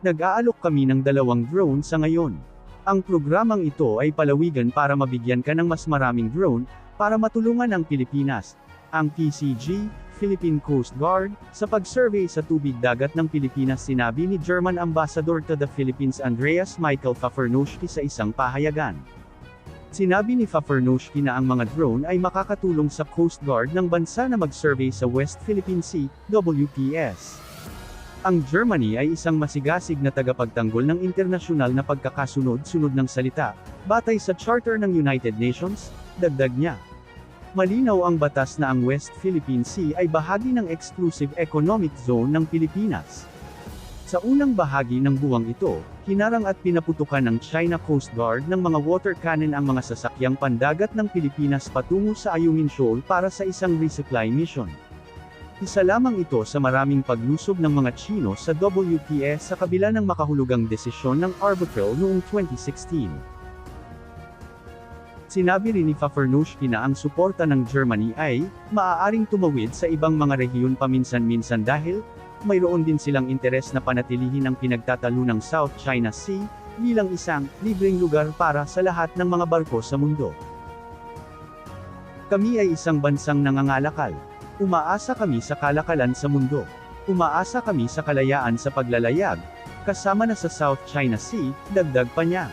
Nag-aalok kami ng dalawang drone sa ngayon. Ang programang ito ay palawigan para mabigyan ka ng mas maraming drone, para matulungan ang Pilipinas, ang PCG, Philippine Coast Guard, sa pag-survey sa tubig dagat ng Pilipinas sinabi ni German Ambassador to the Philippines Andreas Michael Fafernoshki sa isang pahayagan. Sinabi ni Fafernoshki na ang mga drone ay makakatulong sa Coast Guard ng bansa na mag-survey sa West Philippine Sea, WPS. Ang Germany ay isang masigasig na tagapagtanggol ng internasyonal na pagkakasunod-sunod ng salita, batay sa Charter ng United Nations, dagdag niya. Malinaw ang batas na ang West Philippine Sea ay bahagi ng Exclusive Economic Zone ng Pilipinas. Sa unang bahagi ng buwang ito, hinarang at pinaputukan ng China Coast Guard ng mga water cannon ang mga sasakyang pandagat ng Pilipinas patungo sa Ayungin Shoal para sa isang resupply mission. Isa lamang ito sa maraming paglusob ng mga Chino sa WPS sa kabila ng makahulugang desisyon ng arbitral noong 2016. Sinabi rin ni Fafernushki na ang suporta ng Germany ay, maaaring tumawid sa ibang mga rehiyon paminsan-minsan dahil, mayroon din silang interes na panatilihin ang pinagtatalo ng South China Sea, bilang isang, libreng lugar para sa lahat ng mga barko sa mundo. Kami ay isang bansang nangangalakal. Umaasa kami sa kalakalan sa mundo. Umaasa kami sa kalayaan sa paglalayag, kasama na sa South China Sea, dagdag pa niya.